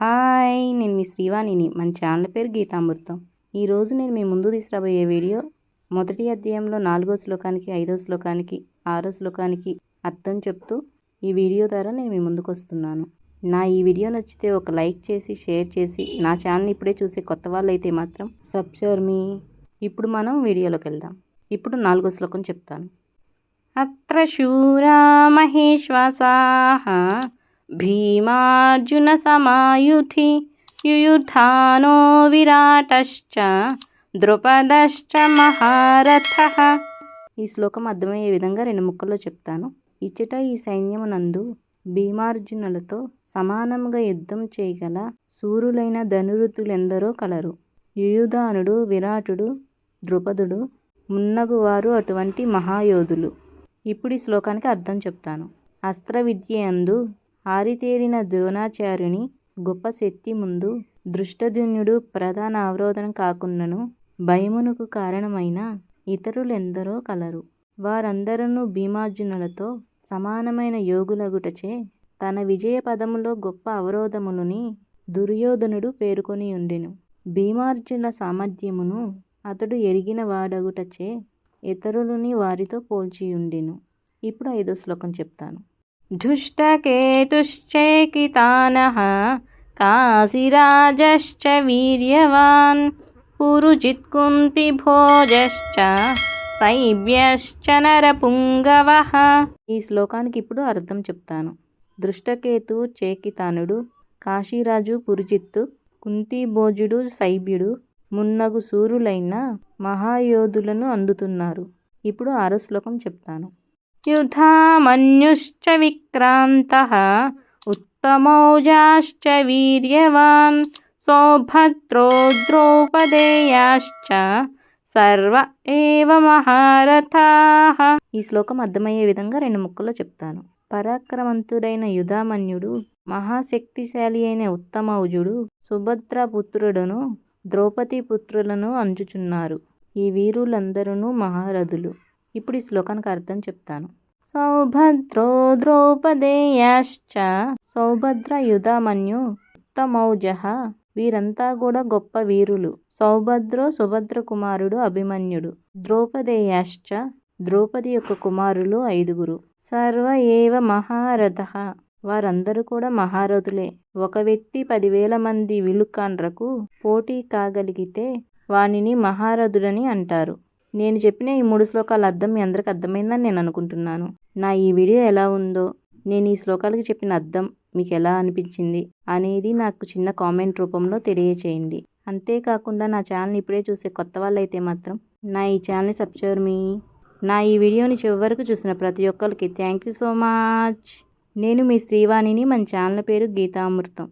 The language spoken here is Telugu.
హాయ్ నేను మీ శ్రీవాణిని. మన ఛానల్ పేరు గీతామృతం. ఈరోజు నేను మీ ముందు తీసుకురాబోయే వీడియో మొదటి అధ్యాయంలో నాలుగో శ్లోకానికి ఐదో శ్లోకానికి ఆరో శ్లోకానికి అర్థం చెప్తూ ఈ వీడియో ద్వారా నేను మీ ముందుకు వస్తున్నాను. నా ఈ వీడియో నచ్చితే ఒక లైక్ చేసి షేర్ చేసి నా ఛానల్ ఇప్పుడే చూసే కొత్త వాళ్ళు అయితే మాత్రం సబ్స్క్రైబ్ మీ. ఇప్పుడు మనం వీడియోలోకి వెళ్దాం. ఇప్పుడు నాలుగో శ్లోకం చెప్తాను. అత్ర శూరా మహేశ్వాసాహ భీమార్జునసమాయుధి యుయుథానో విరాటశ్చ ద్రుపదశ్చ మహారథ ఈ శ్లోకం అర్థమయ్యే విధంగా రెండు ముక్కల్లో చెప్తాను. ఇచ్చట ఈ సైన్యమునందు భీమార్జునులతో సమానముగా యుద్ధం చేయగల సూరులైన ధనురుతులెందరో కలరు. యుయుధానుడు విరాటుడు ద్రుపదుడు మున్నగువారు అటువంటి మహాయోధులు. ఇప్పుడు ఈ శ్లోకానికి అర్థం చెప్తాను. అస్త్ర విద్య అందు ఆరితేరిన ద్రోణాచార్యుని గొప్ప శక్తి ముందు దృష్టజున్యుడు ప్రధాన అవరోధన కాకున్నను భయమునకు కారణమైన ఇతరులెందరో కలరు. వారందరూ భీమార్జునులతో సమానమైన యోగులగుటచే తన విజయ పదములో గొప్ప అవరోధములని దుర్యోధనుడు పేర్కొని ఉండెను. భీమార్జునుల సామర్థ్యమును అతడు ఎరిగిన వాడగుటచే ఇతరులని వారితో పోల్చియుండెను. ఇప్పుడు ఐదో శ్లోకం చెప్తాను. ధృష్టకేతుశ్చైకితానః కాశీరాజశ్చ వీర్యవాన్ పురుజిత్కుంతిభోజశ్చ సైభ్యశ్చ నరపుంగవః ఈ శ్లోకానికి ఇప్పుడు అర్థం చెప్తాను. దృష్టకేతు చేకితానుడు కాశీరాజు పురుజిత్తు కుంతిభోజుడు శైబ్యుడు మున్నగు సూరులైన మహాయోధులను అందుతున్నారు. ఇప్పుడు ఆరో శ్లోకం చెప్తాను. యుధామన్యుశ్చ విక్రాంతః ఉత్తమౌజాశ్చ వీర్యవాన్ సౌభద్రో ద్రౌపదేయాశ్చ సర్వ ఏవ మహారథాః ఈ శ్లోకం అర్థమయ్యే విధంగా రెండు ముక్కల్లో చెప్తాను. పరాక్రమంతుడైన యుధామన్యుడు మహాశక్తిశాలి అయిన ఉత్తమౌజుడు సుభద్ర పుత్రుడును ద్రౌపది పుత్రులను అంచుచున్నారు. ఈ వీరులందరూ మహారథులు. ఇప్పుడు ఈ శ్లోకానికి అర్థం చెప్తాను. సౌభద్రో ద్రౌపదేయాశ్చ సౌభద్ర యుధామన్యు ఉత్తమౌజ. వీరంతా కూడా గొప్ప వీరులు. సౌభద్రో సుభద్ర కుమారుడు అభిమన్యుడు. ద్రౌపదేయాశ్చ ద్రౌపది యొక్క కుమారులు ఐదుగురు. సర్వ ఏవ మహారథ. వారందరూ కూడా మహారథులే. ఒక వ్యక్తి పదివేల మంది విలుకాండ్రకు పోటీ కాగలిగితే వానిని మహారథుడని అంటారు. నేను చెప్పిన ఈ మూడు శ్లోకాల అర్థం మీ అందరికి అర్థమైందని నేను అనుకుంటున్నాను. నా ఈ వీడియో ఎలా ఉందో నేను ఈ శ్లోకాలకి చెప్పిన అర్థం మీకు ఎలా అనిపించింది అనేది నాకు చిన్న కామెంట్ రూపంలో తెలియచేయండి. అంతేకాకుండా నా ఛానల్ ఇప్పుడే చూసే కొత్త వాళ్ళు అయితే మాత్రం నా ఈ ఛానల్ని సబ్స్క్రైబ్ మీ. నా ఈ వీడియోని చివరికి చూసిన ప్రతి ఒక్కరికి థ్యాంక్ యూ సో మచ్. నేను మీ శ్రీవాణిని మన ఛానల్ పేరు గీతామృతం.